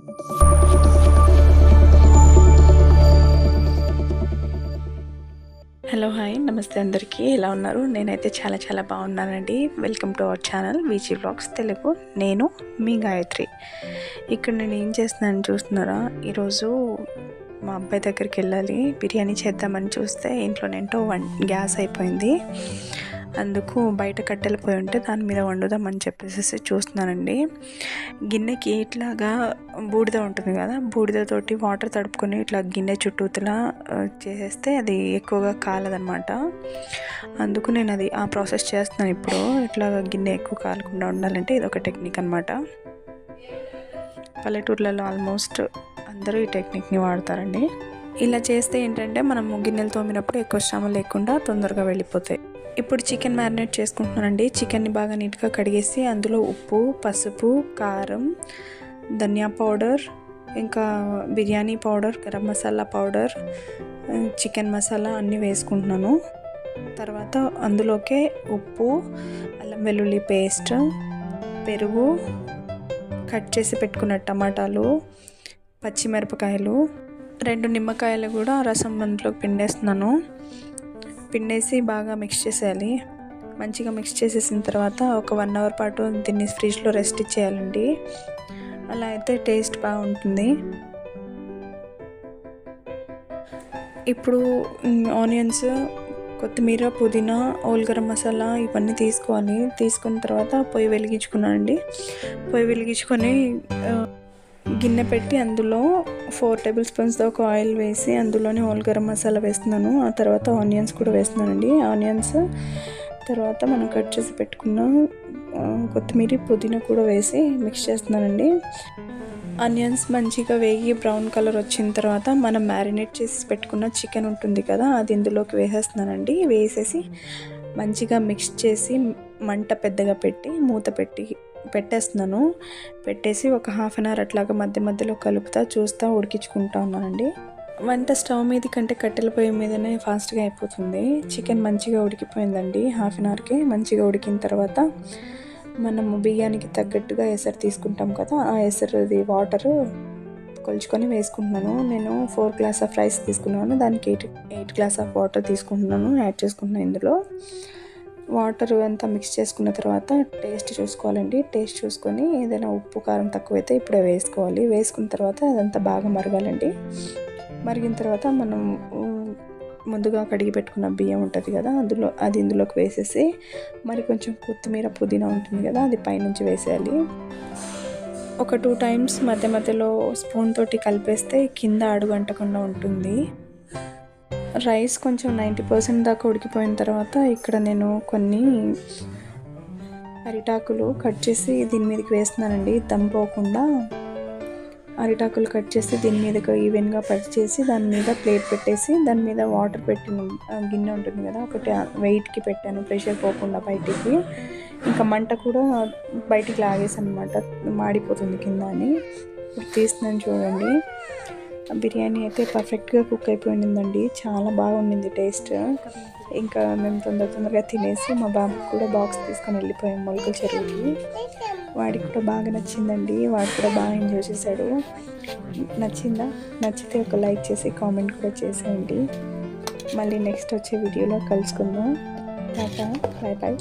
Hello hi నమస్తే అందరికీ. ఎలా ఉన్నారు? నేనైతే చాలా చాలా బాగున్నానండి. Welcome to our channel VG blogs Telugu. నేను మీ గాయత్రి. ఇక్కడ నేను ఏం చేస్తున్నాను చూస్తున్నారా? ఈరోజు మా అబ్బాయి దగ్గరికి వెళ్ళాలి. బిర్యానీ చేద్దామని చూస్తే ఇంట్లో నేంటో వన్ గ్యాస్ అయిపోయింది. అందుకు బయట కట్టెలపోయి ఉంటే దాని మీద వండుదామని చెప్పేసి చూస్తున్నానండి. గిన్నెకి ఇట్లాగా బూడిద ఉంటుంది కదా బూడిదతోటి వాటర్ తడుపుకొని ఇట్లా గిన్నె చుట్టూతలా చేసేస్తే అది ఎక్కువగా కాలదనమాట అందుకు నేను అది ఆ ప్రాసెస్ చేస్తున్నాను ఇప్పుడు. ఇట్లా గిన్నె ఎక్కువ కాలకుండా ఉండాలంటే ఇది ఒక టెక్నిక్ అనమాట పల్లెటూర్లలో ఆల్మోస్ట్ అందరూ ఈ టెక్నిక్ని వాడతారండి. ఇలా చేస్తే ఏంటంటే మనం గిన్నెలు తోమినప్పుడు ఎక్కువ శ్రమ లేకుండా తొందరగా వెళ్ళిపోతాయి. ఇప్పుడు చికెన్ మ్యారినేట్ చేసుకుంటున్నానండి. చికెన్ని బాగా నీట్గా కడిగేసి అందులో ఉప్పు పసుపు కారం ధనియా పౌడర్ ఇంకా biryani powder garam masala powder chicken masala అన్నీ వేసుకుంటున్నాను. తర్వాత అందులోకే ఉప్పు అల్లం వెల్లుల్లి పేస్ట్ పెరుగు కట్ చేసి పెట్టుకున్న టమాటాలు పచ్చిమిరపకాయలు రెండు నిమ్మకాయలు కూడా రసం అందులో పిండేస్తున్నాను. పిండేసి బాగా మిక్స్ చేసేయాలి. మంచిగా మిక్స్ చేసేసిన తర్వాత ఒక వన్ అవర్ పాటు దీన్ని ఫ్రిడ్జ్లో రెస్ట్ ఇచ్చేయాలండి. అలా అయితే టేస్ట్ బాగుంటుంది. ఇప్పుడు ఆనియన్స్ కొత్తిమీర పుదీనా ఓల్గరం మసాలా ఇవన్నీ తీసుకోవాలి. తీసుకున్న తర్వాత పొయ్యి వెలిగించుకున్నానండి. పొయ్యి వెలిగించుకొని గిన్నె పెట్టి అందులో ఫోర్ టేబుల్ స్పూన్స్ ఒక ఆయిల్ వేసి అందులోనే హోల్ గరం మసాలా వేస్తున్నాను. ఆ తర్వాత ఆనియన్స్ కూడా వేస్తున్నానండి. ఆనియన్స్ తర్వాత మనం కట్ చేసి పెట్టుకున్న కొత్తిమీర పుదీనా కూడా వేసి మిక్స్ చేస్తున్నానండి. ఆనియన్స్ మంచిగా వేగి బ్రౌన్ కలర్ వచ్చిన తర్వాత మనం మ్యారినేట్ చేసి పెట్టుకున్న చికెన్ ఉంటుంది కదా అది ఇందులోకి వేసేస్తున్నానండి. వేసేసి మంచిగా మిక్స్ చేసి మంట పెద్దగా పెట్టి మూత పెట్టి పెట్టేస్తున్నాను. పెట్టేసి ఒక హాఫ్ అన్ అవర్ అట్లాగా మధ్య మధ్యలో కలుపుతా చూస్తా ఉడికించుకుంటా ఉన్నానండి. వంట స్టవ్ మీద కంటే కట్టెల పొయ్యి మీదనే ఫాస్ట్గా అయిపోతుంది. చికెన్ మంచిగా ఉడికిపోయిందండి. హాఫ్ అన్ అవర్కి మంచిగా ఉడికిన తర్వాత మనము బియ్యానికి తగ్గట్టుగా ఎసరు తీసుకుంటాం కదా ఆ ఎసరుది వాటర్ కొలుచుకొని వేసుకుంటున్నాను. నేను ఫోర్ గ్లాస్ ఆఫ్ రైస్ తీసుకున్నాను. దానికి eight eight glass of water తీసుకుంటున్నాను యాడ్ చేసుకుంటున్నాను ఇందులో. వాటర్ అంతా మిక్స్ చేసుకున్న తర్వాత టేస్ట్ చూసుకోవాలండి. టేస్ట్ చూసుకొని ఏదైనా ఉప్పు కారం తక్కువైతే ఇప్పుడే వేసుకోవాలి. వేసుకున్న తర్వాత అదంతా బాగా మరగాలండి. మరిగిన తర్వాత మనం ముందుగా కడిగి పెట్టుకున్న బియ్యం ఉంటుంది కదా అందులో అది ఇందులోకి వేసేసి మరి కొంచెం కొత్తిమీర పుదీనా ఉంటుంది కదా అది పైనుంచి వేసేయాలి. ఒక టూ టైమ్స్ మధ్య మధ్యలో స్పూన్ తోటి కలిపేస్తే కింద అడుగు అంటకుండా ఉంటుంది. రైస్ కొంచెం నైంటీ పర్సెంట్ దాకా ఉడికిపోయిన తర్వాత ఇక్కడ నేను కొన్ని అరిటాకులు కట్ చేసి దీని మీదకి వేస్తున్నానండి. దమ్ పోకుండా అరిటాకులు కట్ చేసి దీని మీదకి ఈవెన్గా పట్ చేసి దాని మీద ప్లేట్ పెట్టేసి దాని మీద వాటర్ పెట్టిన గిన్నె ఉంటుంది కదా ఒకటి వెయిట్కి పెట్టాను ప్రెషర్ పోకుండా బయటికి. ఇంకా మంట కూడా బయటికి లాగేసాను అనమాట మాడిపోతుంది కింద అని. ఇప్పుడు తీస్తున్నాను చూడండి. బిర్యానీ అయితే పర్ఫెక్ట్గా కుక్ అయిపోయిందండి. చాలా బాగుండింది టేస్ట్. ఇంకా మేము తొందర తొందరగా తినేసి మా బాబుకి కూడా బాక్స్ తీసుకొని వెళ్ళిపోయాం మొలకల చెరువుకి. వాడికి కూడా బాగా నచ్చిందండి. వాడు కూడా బాగా ఎంజాయ్ చేశాడు. నచ్చిందా? నచ్చితే ఒక లైక్ చేసి కామెంట్ కూడా చేసేయండి. మళ్ళీ నెక్స్ట్ వచ్చే వీడియోలో కలుసుకుందాం. Tata bye bye.